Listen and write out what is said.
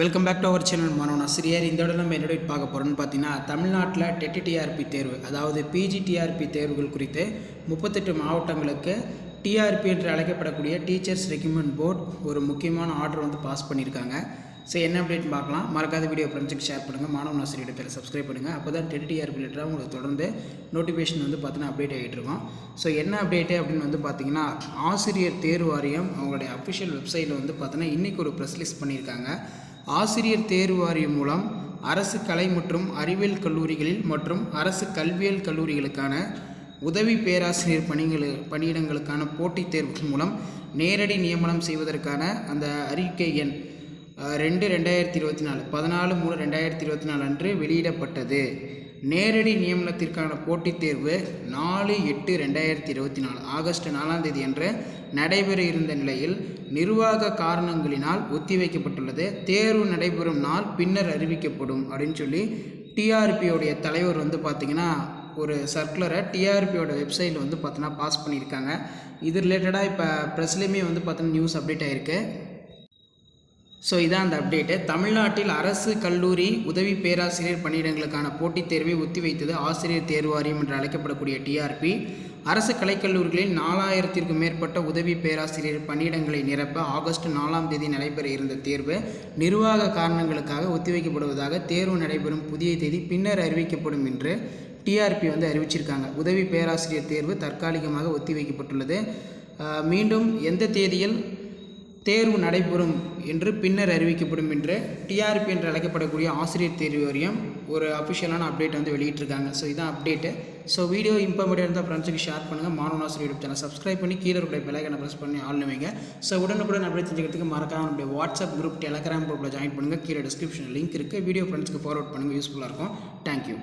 Welcome back to our channel மாணவன் ஆசிரியர் இந்த இடம் நம்ம என்னோட பார்க்க போகிறோம்னு பார்த்தீங்கன்னா தமிழ்நாட்டில் டெட்டிடிஆர்பி தேர்வு அதாவது பிஜிடிஆர்பி தேர்வுகள் குறித்து முப்பத்தெட்டு மாவட்டங்களுக்கு டிஆர்பி என்று அழைக்கப்படக்கூடிய டீச்சர்ஸ் ரெக்ரூட்மெண்ட் போர்ட் ஒரு முக்கியமான ஆர்டர் வந்து பாஸ் பண்ணியிருக்காங்க. ஸோ என்ன அப்டேட் பார்க்கலாம். மறக்காத வீடியோ ஃப்ரெண்ட்ஸுக்கு ஷேர் பண்ணுங்கள் மாணவன் ஆசிரியர் பேரை சப்ஸ்கிரைப் பண்ணுங்கள் அப்போ தான் டெட்டிடிஆர்பி ரிலேட்டடாக உங்களுக்கு தொடர்ந்து நோட்டிஃபிகேஷன் வந்து பார்த்தீங்கன்னா அப்டேட் ஆகிட்டு இருக்கும். ஸோ என்ன அப்டேட்டு அப்படின்னு வந்து பார்த்தீங்கன்னா ஆசிரியர் தேர்வு வாரியம் அவங்களுடைய அஃபிஷியல் வெப்சைட்டில் வந்து பார்த்தீங்கன்னா இன்றைக்கி ஒரு ப்ரெஸ் லிஸ்ட் பண்ணியிருக்காங்க. ஆசிரியர் தேர்வு வாரியம் மூலம் அரசு கலை மற்றும் அறிவியல் கல்லூரிகளில் மற்றும் அரசு கல்வியியல் கல்லூரிகளுக்கான உதவி பேராசிரியர் பணிகள் பணியிடங்களுக்கான போட்டித் தேர்வு மூலம் நேரடி நியமனம் செய்வதற்கான அந்த அறிக்கை எண் ரெண்டு ரெண்டாயிரத்தி இருபத்தி நாலு பதினாலு மூணு ரெண்டாயிரத்தி இருபத்தி நாலு அன்று வெளியிடப்பட்டது. நேரடி நியமனத்திற்கான போட்டித் தேர்வு நாலு எட்டு ரெண்டாயிரத்தி இருபத்தி நாலு ஆகஸ்ட் நாலாம் தேதி அன்று நடைபெற இருந்த நிலையில் நிர்வாக காரணங்களினால் ஒத்திவைக்கப்பட்டுள்ளது. தேர்வு நடைபெறும் நாள் பின்னர் அறிவிக்கப்படும் அப்படின்னு சொல்லி டிஆர்பியோடைய தலைவர் வந்து பார்த்திங்கன்னா ஒரு சர்க்குலரை டிஆர்பியோட வெப்சைட்டில் வந்து பார்த்தோன்னா பாஸ் பண்ணியிருக்காங்க. இது ரிலேட்டடாக இப்போ ப்ரெஸ்லேயுமே வந்து பார்த்தோன்னா நியூஸ் அப்டேட் ஆகிருக்கு ஸோ இதான் அந்த அப்டேட்டு தமிழ்நாட்டில் அரசு கல்லூரி உதவி பேராசிரியர் பணியிடங்களுக்கான போட்டித் தேர்வை ஒத்திவைத்தது ஆசிரியர் தேர்வாரியம் என்று அழைக்கப்படக்கூடிய டிஆர்பி அரசு கலைக்கல்லூரிகளில் நாலாயிரத்திற்கும் மேற்பட்ட உதவி பேராசிரியர் பணியிடங்களை நிரப்ப ஆகஸ்ட் நாலாம் தேதி நடைபெற இருந்த தேர்வு நிர்வாக காரணங்களுக்காக ஒத்திவைக்கப்படுவதாக தேர்வு நடைபெறும் புதிய தேதி பின்னர் அறிவிக்கப்படும் என்று டிஆர்பி வந்து அறிவிச்சிருக்காங்க. உதவி பேராசிரியர் தேர்வு தற்காலிகமாக ஒத்திவைக்கப்பட்டுள்ளது. மீண்டும் எந்த தேதியில் தேர்வு நடைபெறும் என்று பின்னர் அறிவிக்கப்படும் என்று டிஆர்பி என்று அழைக்கப்படக்கூடிய ஆசிரியர் தேர்வு வாரியம் ஒரு அஃபிஷியலான அப்டேட் வந்து வெளியிட்டிருக்காங்க. ஸோ இதான் அப்டேட்டு ஸோ வீடியோ இம்பார்மெண்ட் இருந்தால் ஃப்ரெண்ட்ஸுக்கு ஷேர் பண்ணுங்கள் மாணவன் ஆசிரியர் யூடியூப் சேனல் சப்ஸ்கிரைப் பண்ணி கீழே இருக்கிற பெலைக்கனை ப்ரெஸ் பண்ணி ஆள் வைங்க. ஸோ உடனுக்குடன் அப்டேட் தெரிஞ்சுக்கிறதுக்கு மறக்காம நம்மளுடைய வாட்ஸ்அப் குரூப் டெலகிராம் குரூப்பில் ஜாயின் பண்ணுங்கள் கீழே டிஸ்கிரிப்ஷன் லிங்க் இருக்குது வீடியோ ஃப்ரெண்ட்ஸ்க்கு ஃபார்வர்ட் பண்ணுங்கள் யூஸ்ஃபுல்லாக இருக்கும். தேங்க்யூ